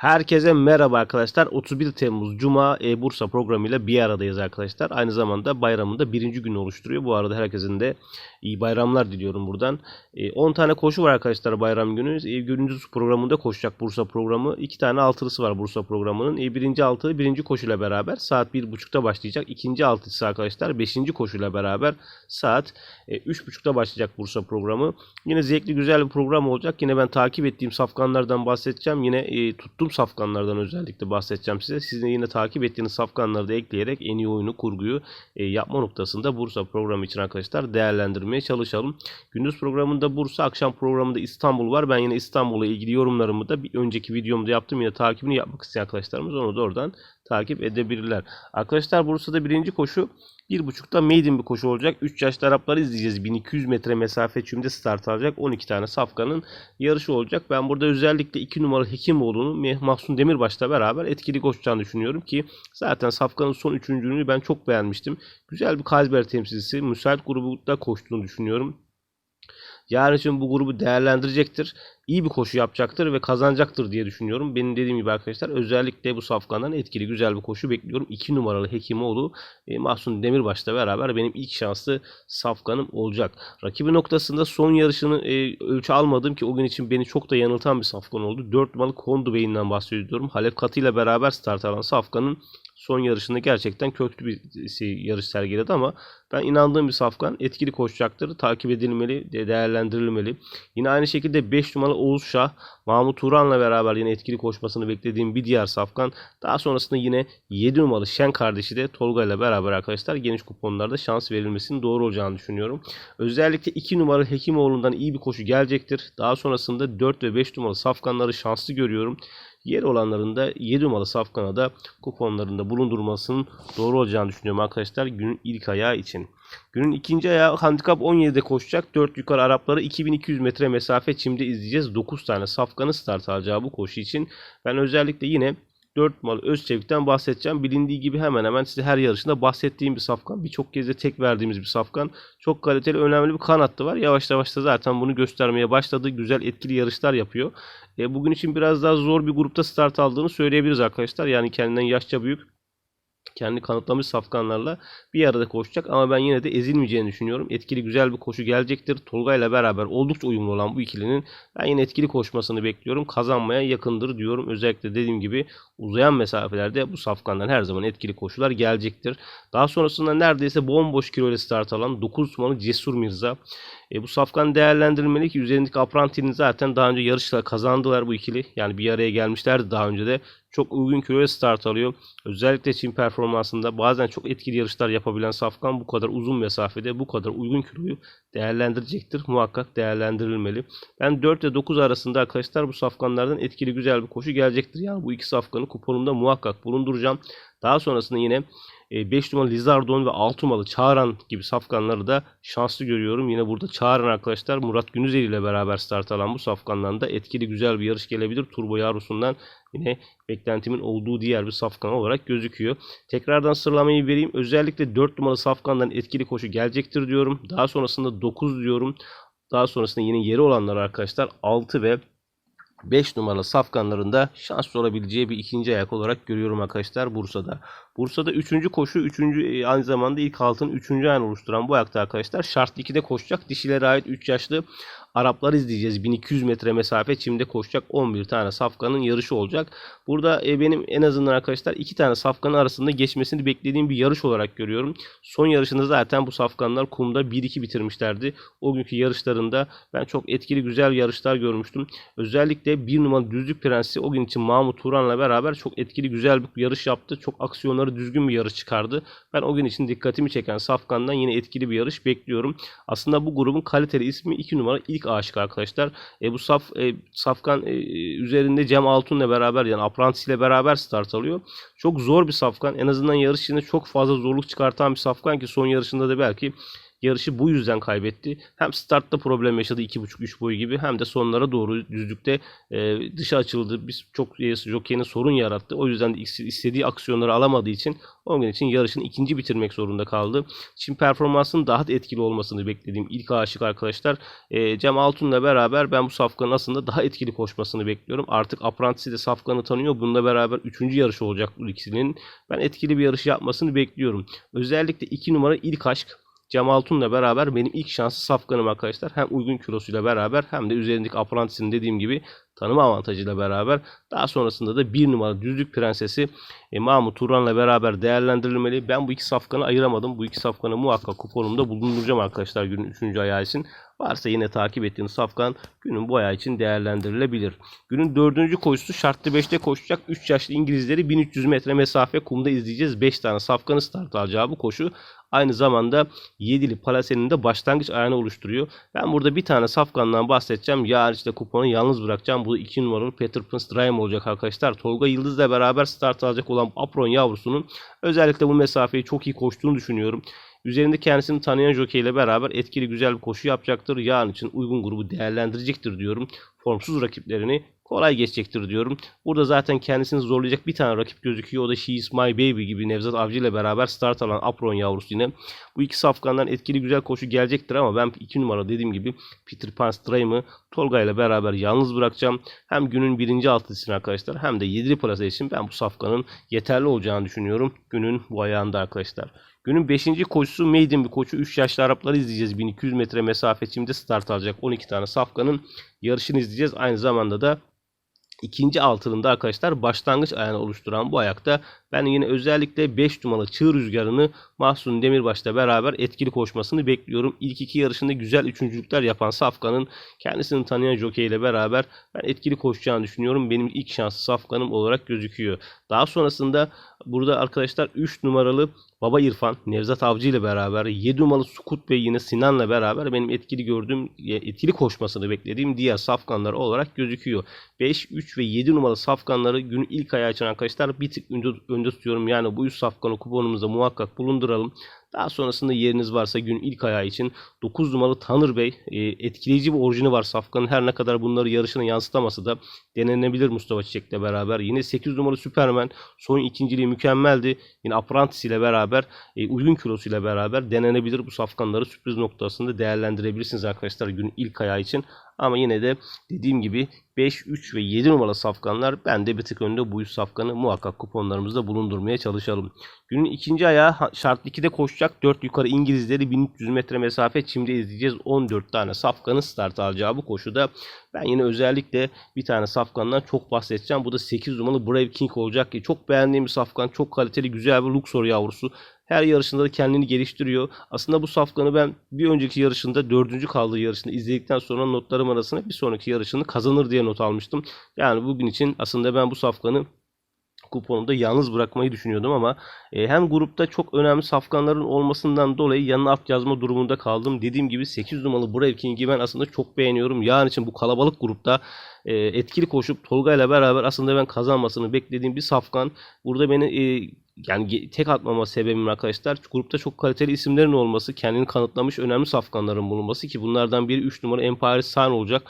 Herkese merhaba arkadaşlar. 31 Temmuz Cuma e, Bursa programıyla bir aradayız arkadaşlar. Aynı zamanda bayramın da birinci günü oluşturuyor. Bu arada herkesin de iyi bayramlar diliyorum buradan. E, 10 tane koşu var arkadaşlar bayram günü. E, gündüz programında koşacak Bursa programı. 2 tane altılısı var Bursa programının. E, birinci altılı birinci koşuyla beraber saat 1.30'da başlayacak. İkinci altısı arkadaşlar 5. koşuyla beraber saat e, 3.30'da başlayacak Bursa programı. Yine zevkli güzel bir program olacak. Yine ben takip ettiğim safkanlardan bahsedeceğim. Yine e, tuttuğum safkanlardan özellikle bahsedeceğim size. Sizin yine takip ettiğiniz safkanları da ekleyerek en iyi oyunu, kurguyu e, yapma noktasında Bursa programı için arkadaşlar değerlendirmeye çalışalım. Gündüz programında Bursa, akşam programında İstanbul var. Ben yine İstanbul'la ilgili yorumlarımı da bir önceki videomda yaptım. Yine takibini yapmak isteyen arkadaşlarımız onu da oradan takip edebilirler. Arkadaşlar Bursa'da birinci koşu 1.5'da maiden bir koşu olacak. 3 yaşlı Arapları izleyeceğiz. 1200 metre mesafe çümde start alacak. 12 tane safkanın yarışı olacak. Ben burada özellikle 2 numaralı Hekimoğlu'nun Mahsun Demirbaş'la beraber etkili koşacağını düşünüyorum ki zaten safkanın son üçüncülüğünü ben çok beğenmiştim. Güzel bir Kazber temsilcisi. Müsait grubunda koştuğunu düşünüyorum. Yarın için bu grubu değerlendirecektir. İyi bir koşu yapacaktır ve kazanacaktır diye düşünüyorum. Benim dediğim gibi arkadaşlar özellikle bu safkandan etkili güzel bir koşu bekliyorum. 2 numaralı Hekimoğlu e, Mahsun Demirbaş'la beraber benim ilk şanslı safkanım olacak. Rakibi noktasında son yarışını e, ölçü almadım ki o gün için beni çok da yanıltan bir safkan oldu. 4 numaralı Kondu Bey'inden bahsediyorum. Halef Katı ile beraber start alan safkanın son yarışında gerçekten köklü bir şey, yarış sergiledi ama ben inandığım bir safkan etkili koşacaktır. Takip edilmeli, değerlendirilmeli. Yine aynı şekilde 5 numaralı Oğuz Şah, Mahmut Turan'la beraber yine etkili koşmasını beklediğim bir diğer safkan. Daha sonrasında yine 7 numaralı Şen kardeşi de Tolga ile beraber arkadaşlar geniş kuponlarda şans verilmesinin doğru olacağını düşünüyorum. Özellikle 2 numaralı Hekimoğlu'ndan iyi bir koşu gelecektir. Daha sonrasında 4 ve 5 numaralı safkanları şanslı görüyorum. Yer olanların da 7 numaralı safkana da kuponlarında bulundurmasının doğru olacağını düşünüyorum arkadaşlar günün ilk ayağı için. Günün ikinci ayağı handikap 17'de koşacak. 4 yukarı Arapları 2200 metre mesafe çimde izleyeceğiz. 9 tane safkanı start alacağı bu koşu için. Ben özellikle yine 4 numaralı Özçevik'ten bahsedeceğim. Bilindiği gibi hemen hemen size her yarışında bahsettiğim bir safkan. Birçok kez de tek verdiğimiz bir safkan. Çok kaliteli, önemli bir kanattı var. Yavaş yavaş da zaten bunu göstermeye başladı. Güzel, etkili yarışlar yapıyor. E, bugün için biraz daha zor bir grupta start aldığını söyleyebiliriz arkadaşlar. Yani kendinden yaşça büyük kendi kanıtlamış safkanlarla bir arada koşacak ama ben yine de ezilmeyeceğini düşünüyorum. Etkili güzel bir koşu gelecektir. Tolga ile beraber oldukça uyumlu olan bu ikilinin ben yine etkili koşmasını bekliyorum. Kazanmaya yakındır diyorum. Özellikle dediğim gibi uzayan mesafelerde bu safkandan her zaman etkili koşular gelecektir. Daha sonrasında neredeyse bomboş kilo ile start alan 9 numaralı Cesur Mirza e, bu safkan değerlendirilmeli ki üzerindeki Apranti'nin zaten daha önce yarışla kazandılar bu ikili. Yani bir araya gelmişlerdi daha önce de. Çok uygun kiloya start alıyor. Özellikle Çin performansında bazen çok etkili yarışlar yapabilen safkan bu kadar uzun mesafede bu kadar uygun kiloyu değerlendirecektir. Muhakkak değerlendirilmeli. Ben 4 ve 9 arasında arkadaşlar bu safkanlardan etkili güzel bir koşu gelecektir. Yani bu iki safkanı kuponumda muhakkak bulunduracağım. Daha sonrasında yine 5 numaralı Lizardon ve 6 numaralı Çağran gibi safkanları da şanslı görüyorum. Yine burada Çağran arkadaşlar Murat Günüzel ile beraber start alan bu safkandan da etkili güzel bir yarış gelebilir. Turbo Yarusundan yine beklentimin olduğu diğer bir safkan olarak gözüküyor. Tekrardan sıralamayı vereyim. Özellikle 4 numaralı safkandan etkili koşu gelecektir diyorum. Daha sonrasında 9 diyorum. Daha sonrasında yine yeri olanlar arkadaşlar 6 ve 5 numaralı safkanlarında şanslı olabileceği bir ikinci ayak olarak görüyorum arkadaşlar Bursa'da. Bursa'da 3. koşu 3. aynı zamanda ilk altın 3. ayını oluşturan bu ayakta arkadaşlar şartlı 2'de koşacak. Dişilere ait 3 yaşlı Araplar izleyeceğiz. 1200 metre mesafe çimde koşacak 11 tane safkanın yarışı olacak. Burada e, benim en azından arkadaşlar 2 tane safkanın arasında geçmesini beklediğim bir yarış olarak görüyorum. Son yarışında zaten bu safkanlar kumda 1-2 bitirmişlerdi. O günkü yarışlarında ben çok etkili güzel yarışlar görmüştüm. Özellikle bir numaralı Düzlük Prensi o gün için Mahmut Turan'la beraber çok etkili güzel bir yarış yaptı. Çok aksiyonları düzgün bir yarış çıkardı. Ben o gün için dikkatimi çeken Safkan'dan yine etkili bir yarış bekliyorum. Aslında bu grubun kaliteli ismi 2 numara ilk aşık arkadaşlar. E, bu Saf e, Safkan e, üzerinde Cem Altun'la beraber yani Apprentice ile beraber start alıyor. Çok zor bir Safkan. En azından yarış içinde çok fazla zorluk çıkartan bir Safkan ki son yarışında da belki yarışı bu yüzden kaybetti. Hem startta problem yaşadı 2.5-3 boyu gibi hem de sonlara doğru düzlükte e, dışa açıldı. Biz çok e, jockey'ine sorun yarattı. O yüzden de istediği aksiyonları alamadığı için o gün için yarışın ikinci bitirmek zorunda kaldı. Şimdi performansının daha da etkili olmasını beklediğim ilk aşık arkadaşlar. E, Cem Altun'la beraber ben bu safkanın aslında daha etkili koşmasını bekliyorum. Artık Apprentice'i de safkanı tanıyor. Bununla beraber üçüncü yarış olacak bu ikisinin. Ben etkili bir yarış yapmasını bekliyorum. Özellikle 2 numara ilk aşk Cem Altun'la beraber benim ilk şansı safkanım arkadaşlar. Hem uygun kilosuyla beraber hem de üzerindeki Apprentice'in dediğim gibi tanıma avantajıyla beraber daha sonrasında da bir numara düzlük prensesi e, Mahmut Turan'la beraber değerlendirilmeli. Ben bu iki safkanı ayıramadım. Bu iki safkanı muhakkak kuponumda bulunduracağım arkadaşlar günün 3. ayağı için. Varsa yine takip ettiğiniz safkan günün bu ayağı için değerlendirilebilir. Günün 4. koşusu şartlı 5'te koşacak 3 yaşlı İngilizleri 1300 metre mesafe kumda izleyeceğiz. 5 tane safkanı start alacağı bu koşu aynı zamanda 7'li Palase'nin de başlangıç ayağını oluşturuyor. Ben burada bir tane safkandan bahsedeceğim. Yarın işte kuponu yalnız bırakacağım. Bu 2 numaralı Peter Prince Dream olacak arkadaşlar. Tolga Yıldız'la beraber start alacak olan Apron yavrusunun özellikle bu mesafeyi çok iyi koştuğunu düşünüyorum. Üzerinde kendisini tanıyan jockey ile beraber etkili güzel bir koşu yapacaktır. Yarın için uygun grubu değerlendirecektir diyorum. Formsuz rakiplerini kolay geçecektir diyorum. Burada zaten kendisini zorlayacak bir tane rakip gözüküyor. O da She is my baby gibi Nevzat Avcı ile beraber start alan Apron yavrusu yine. Bu iki safkandan etkili güzel koşu gelecektir ama ben iki numara dediğim gibi Peter Pan Stray'ımı Tolga ile beraber yalnız bırakacağım. Hem günün birinci altısını arkadaşlar hem de yedili plasa için ben bu safkanın yeterli olacağını düşünüyorum. Günün bu ayağında arkadaşlar. Günün 5. koşusu maiden bir koşu. 3 yaşlı Arapları izleyeceğiz. 1200 metre mesafe şimdi start alacak 12 tane safkanın yarışını izleyeceğiz. Aynı zamanda da ikinci altılında arkadaşlar başlangıç ayağını oluşturan bu ayakta ben yine özellikle 5 numaralı çığ rüzgarını Mahsun Demirbaş'la beraber etkili koşmasını bekliyorum. İlk iki yarışında güzel üçüncülükler yapan Safkan'ın kendisini tanıyan jockey ile beraber ben etkili koşacağını düşünüyorum. Benim ilk şansı Safkan'ım olarak gözüküyor. Daha sonrasında burada arkadaşlar 3 numaralı Baba İrfan, Nevzat Avcı ile beraber 7 numaralı Sukut ve yine Sinan'la beraber benim etkili gördüğüm, etkili koşmasını beklediğim diğer safkanlar olarak gözüküyor. 5, 3 ve 7 numaralı safkanları günün ilk ayağı için arkadaşlar bir tık önde, önde tutuyorum. Yani bu 3 safkanı kuponumuzda muhakkak bulunduralım. Daha sonrasında yeriniz varsa gün ilk ayağı için 9 numaralı Tanır Bey e, etkileyici bir orijini var Safkan'ın her ne kadar bunları yarışına yansıtaması da denenebilir Mustafa Çiçek'le beraber. Yine 8 numaralı Superman son ikinciliği mükemmeldi. Yine Apprentice ile beraber e, uygun kilosuyla beraber denenebilir bu Safkanları sürpriz noktasında değerlendirebilirsiniz arkadaşlar gün ilk ayağı için. Ama yine de dediğim gibi 5, 3 ve 7 numaralı safkanlar ben de bir tık önde bu 100 safkanı muhakkak kuponlarımızda bulundurmaya çalışalım. Günün ikinci ayağı şart 2'de koşacak 4 yukarı İngilizleri 1300 metre mesafe çimde izleyeceğiz. 14 tane safkanın start alacağı bu koşuda ben yine özellikle bir tane safkandan çok bahsedeceğim. Bu da 8 numaralı Brave King olacak ki çok beğendiğim bir safkan. Çok kaliteli güzel bir Luxor yavrusu. Her yarışında da kendini geliştiriyor. Aslında bu safkanı ben bir önceki yarışında dördüncü kaldığı yarışında izledikten sonra notlarım arasında bir sonraki yarışını kazanır diye not almıştım. Yani bugün için aslında ben bu safkanı kuponumda yalnız bırakmayı düşünüyordum ama e, hem grupta çok önemli safkanların olmasından dolayı yanına at yazma durumunda kaldım. Dediğim gibi 8 numaralı Brave King'i ben aslında çok beğeniyorum. Yarın için bu kalabalık grupta e, etkili koşup Tolga ile beraber aslında ben kazanmasını beklediğim bir safkan. Burada beni e, yani tek atmama sebebim arkadaşlar grupta çok kaliteli isimlerin olması, kendini kanıtlamış önemli safkanların bulunması ki bunlardan biri 3 numara Empire Sun olacak.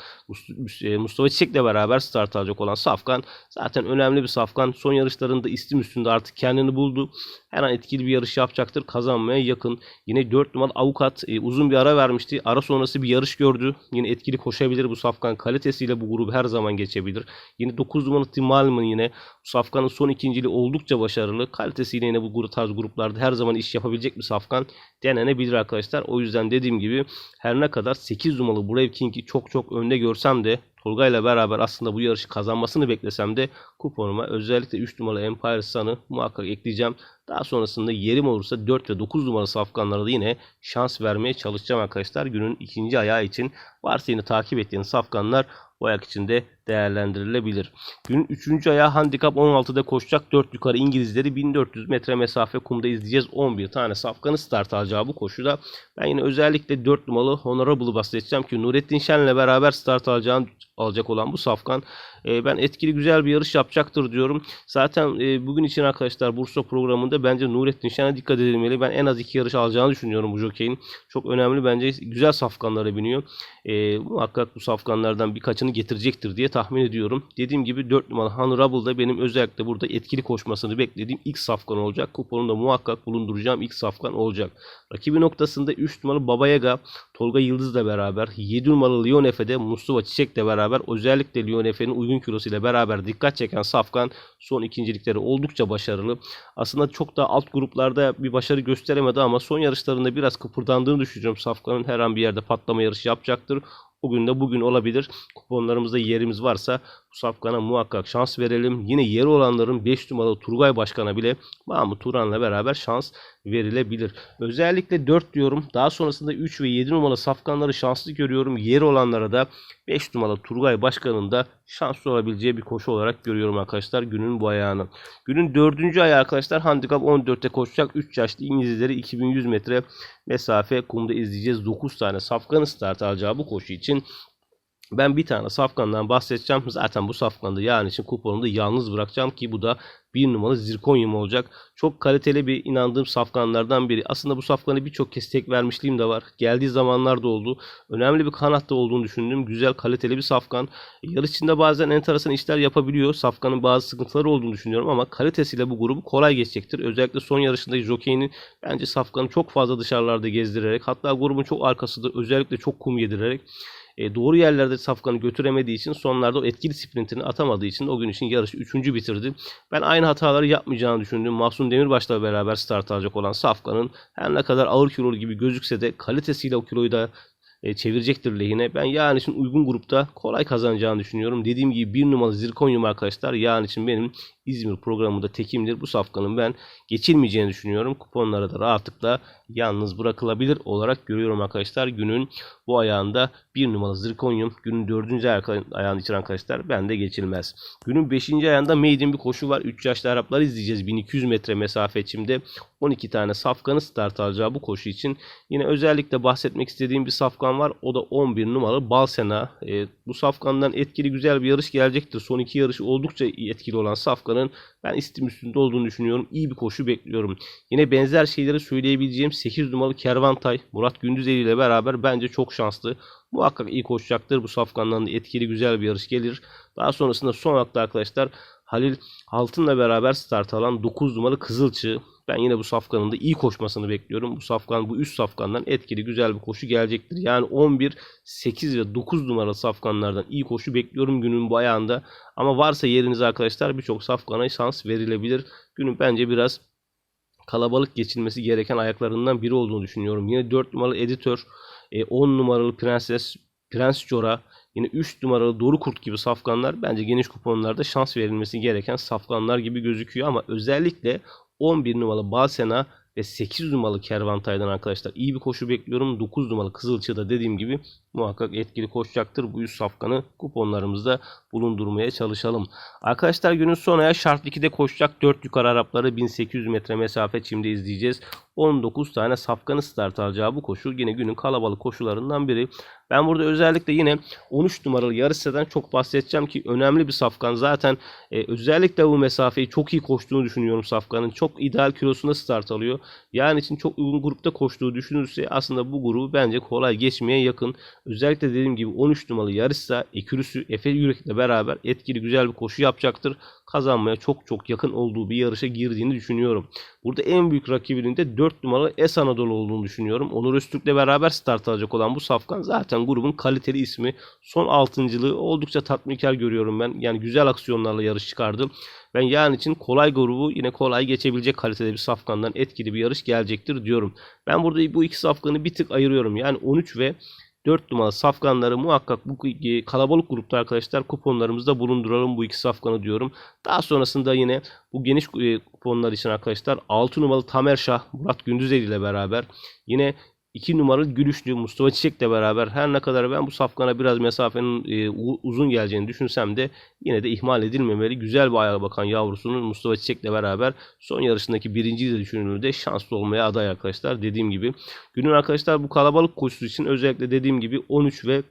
E, Mustafa Çiçek'le beraber start alacak olan safkan. Zaten önemli bir safkan. Son yarışlarında istim üstünde artık kendini buldu. Her an etkili bir yarış yapacaktır. Kazanmaya yakın. Yine 4 numaralı avukat e, uzun bir ara vermişti. Ara sonrası bir yarış gördü. Yine etkili koşabilir bu safkan. Kalitesiyle bu grubu her zaman geçebilir. Yine 9 numaralı Tim Malman yine bu safkanın son ikinciliği oldukça başarılı. Kalitesiyle yine bu tarz gruplarda her zaman iş yapabilecek bir safkan denenebilir arkadaşlar. O yüzden dediğim gibi her ne kadar 8 numaralı Brave King'i çok çok önde görsem de Tolga ile beraber aslında bu yarışı kazanmasını beklesem de kuponuma özellikle 3 numaralı Empire Sun'ı muhakkak ekleyeceğim. Daha sonrasında yerim olursa 4 ve 9 numaralı safkanlara da yine şans vermeye çalışacağım arkadaşlar. Günün ikinci ayağı için varsa yine takip ettiğiniz safkanlar bu ayak içinde değerlendirilebilir. Günün 3. ayağı handikap 16'da koşacak 4 yukarı İngilizleri 1400 metre mesafe kumda izleyeceğiz. 11 tane safkanı start alacağı bu koşuda. Ben yine özellikle 4 numaralı Honorable'ı bahsedeceğim ki Nurettin Şen'le beraber start alacağını alacak olan bu safkan e, ben etkili güzel bir yarış yapacaktır diyorum. Zaten e, bugün için arkadaşlar Bursa programında bence Nurettin Şen'e dikkat edilmeli. Ben en az iki yarış alacağını düşünüyorum bu jokeyin. Çok önemli bence güzel safkanlara biniyor. E, muhakkak bu safkanlardan birkaçını getirecektir diye tahmin ediyorum. Dediğim gibi 4 numaralı Honorable da benim özellikle burada etkili koşmasını beklediğim ilk safkan olacak. Kuponumda muhakkak bulunduracağım ilk safkan olacak. Rakibi noktasında 3 numaralı Baba Yaga, Tolga Yıldız'la beraber 7 numaralı Lyon Efe'de Mustafa Çiçek'le beraber özellikle Lyon Efe'nin uygun kilosu ile beraber dikkat çeken Safkan son ikincilikleri oldukça başarılı. Aslında çok da alt gruplarda bir başarı gösteremedi ama son yarışlarında biraz kıpırdandığını düşünüyorum. Safkan'ın her an bir yerde patlama yarışı yapacaktır. Bugün de bugün olabilir. Kuponlarımızda yerimiz varsa bu safkana muhakkak şans verelim. Yine yeri olanların 5 numaralı Turgay Başkan'a bile Mahmut Turan'la beraber şans verilebilir. Özellikle 4 diyorum. Daha sonrasında 3 ve 7 numaralı safkanları şanslı görüyorum. Yeri olanlara da 5 numaralı Turgay Başkan'ın da şanslı olabileceği bir koşu olarak görüyorum arkadaşlar günün bu ayağını. Günün 4. ayağı arkadaşlar handikap 14'te koşacak 3 yaşlı İngilizleri 2100 metre mesafe kumda izleyeceğiz. 9 tane safkanı start alacağı bu koşu için ben bir tane safkandan bahsedeceğim. Zaten bu safkanı yarın için kuponumda yalnız bırakacağım ki bu da bir numaralı zirkonyum olacak. Çok kaliteli bir inandığım safkanlardan biri. Aslında bu safkanı birçok kez tek vermişliğim de var. Geldiği zamanlarda oldu. Önemli bir kanatta olduğunu düşündüğüm güzel kaliteli bir safkan. Yarış içinde bazen enteresan işler yapabiliyor. Safkanın bazı sıkıntıları olduğunu düşünüyorum ama kalitesiyle bu grubu kolay geçecektir. Özellikle son yarışındaki jokeyinin bence safkanı çok fazla dışarılarda gezdirerek hatta grubun çok arkasında özellikle çok kum yedirerek e, doğru yerlerde safkanı götüremediği için sonlarda o etkili sprintini atamadığı için o gün için yarışı 3. bitirdi. Ben aynı hataları yapmayacağını düşündüm. Mahsun Demirbaş'la beraber start alacak olan Safkan'ın her ne kadar ağır kilolu gibi gözükse de kalitesiyle o kiloyu da e, çevirecektir lehine. Ben yarın için uygun grupta kolay kazanacağını düşünüyorum. Dediğim gibi bir numaralı zirkonyum arkadaşlar yarın için benim İzmir programında tekimdir. Bu safkanın ben geçilmeyeceğini düşünüyorum. Kuponlara da rahatlıkla yalnız bırakılabilir olarak görüyorum arkadaşlar. Günün bu ayağında bir numaralı zirkonyum. Günün dördüncü ayağını için arkadaşlar ben de geçilmez. Günün beşinci ayağında maiden bir koşu var. 3 yaşlı Araplar izleyeceğiz. 1200 metre mesafe içimde 12 tane safkanı start alacağı bu koşu için. Yine özellikle bahsetmek istediğim bir safkan var. O da 11 numaralı Balsena. E, bu safkandan etkili güzel bir yarış gelecektir. Son iki yarışı oldukça etkili olan safkanın ben istim üstünde olduğunu düşünüyorum. İyi bir koşu bekliyorum. Yine benzer şeyleri söyleyebileceğim 8 numaralı Kervantay Murat Gündüzeli ile beraber bence çok şanslı. Muhakkak iyi koşacaktır. Bu safkandan da etkili güzel bir yarış gelir. Daha sonrasında son hakta arkadaşlar Halil Altın'la beraber start alan 9 numaralı Kızılçı. Ben yine bu safkanın da iyi koşmasını bekliyorum. Bu safkan bu üst safkandan etkili güzel bir koşu gelecektir. Yani 11, 8 ve 9 numaralı safkanlardan iyi koşu bekliyorum günün bu ayağında. Ama varsa yeriniz arkadaşlar birçok safkana şans verilebilir. Günün bence biraz kalabalık geçilmesi gereken ayaklarından biri olduğunu düşünüyorum. Yine 4 numaralı editör, 10 e, numaralı prenses, prens Cora, Yine 3 numaralı Doru Kurt gibi safkanlar bence geniş kuponlarda şans verilmesi gereken safkanlar gibi gözüküyor ama özellikle 11 numaralı Balsena ve 8 numaralı Kervantay'dan arkadaşlar iyi bir koşu bekliyorum. 9 numaralı Kızılçı'da dediğim gibi muhakkak etkili koşacaktır. Bu yüz safkanı kuponlarımızda bulundurmaya çalışalım. Arkadaşlar günün son aya şart 2'de koşacak 4 yukarı Arapları 1800 metre mesafe çimde izleyeceğiz. 19 tane safkanı start alacağı bu koşu yine günün kalabalık koşularından biri. Ben burada özellikle yine 13 numaralı yarışsadan çok bahsedeceğim ki önemli bir safkan. Zaten e, özellikle bu mesafeyi çok iyi koştuğunu düşünüyorum safkanın. Çok ideal kilosunda start alıyor. Yani için çok uygun grupta koştuğu düşünürse aslında bu grubu bence kolay geçmeye yakın. Özellikle dediğim gibi 13 numaralı yarışsa Ekürüsü Efe Yürek'le beraber etkili güzel bir koşu yapacaktır. Kazanmaya çok çok yakın olduğu bir yarışa girdiğini düşünüyorum. Burada en büyük rakibinin de 4 numaralı Es Anadolu olduğunu düşünüyorum. Onur Öztürk'le beraber start alacak olan bu safkan zaten grubun kaliteli ismi. Son altıncılığı oldukça tatminkar görüyorum ben. Yani güzel aksiyonlarla yarış çıkardı. Ben yarın için kolay grubu yine kolay geçebilecek kalitede bir safkandan etkili bir yarış gelecektir diyorum. Ben burada bu iki safkanı bir tık ayırıyorum. Yani 13 ve 4 numaralı safkanları muhakkak bu kalabalık grupta arkadaşlar kuponlarımızda bulunduralım bu iki safkanı diyorum. Daha sonrasında yine bu geniş e, kuponlar için arkadaşlar 6 numaralı Tamer Şah Murat Gündüzeli ile beraber yine 2 numaralı Gülüşlü Mustafa Çiçek'le beraber her ne kadar ben bu safkana biraz mesafenin e, uzun geleceğini düşünsem de yine de ihmal edilmemeli. Güzel bir ayağa bakan yavrusunun Mustafa Çiçek'le beraber son yarışındaki birinciyi de düşünüldüğünde şanslı olmaya aday arkadaşlar. Dediğim gibi günün arkadaşlar bu kalabalık koşusu için özellikle dediğim gibi 13 ve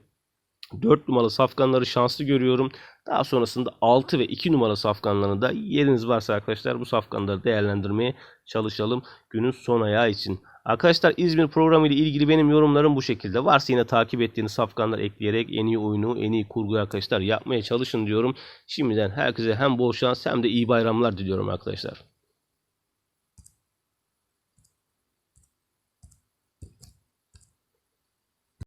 4 numaralı safkanları şanslı görüyorum. Daha sonrasında 6 ve 2 numaralı safkanlarını da yeriniz varsa arkadaşlar bu safkanları değerlendirmeye çalışalım günün son ayağı için. Arkadaşlar İzmir programı ile ilgili benim yorumlarım bu şekilde. Varsa yine takip ettiğiniz safkanlar ekleyerek en iyi oyunu, en iyi kurguyu arkadaşlar yapmaya çalışın diyorum. Şimdiden herkese hem bol şans hem de iyi bayramlar diliyorum arkadaşlar.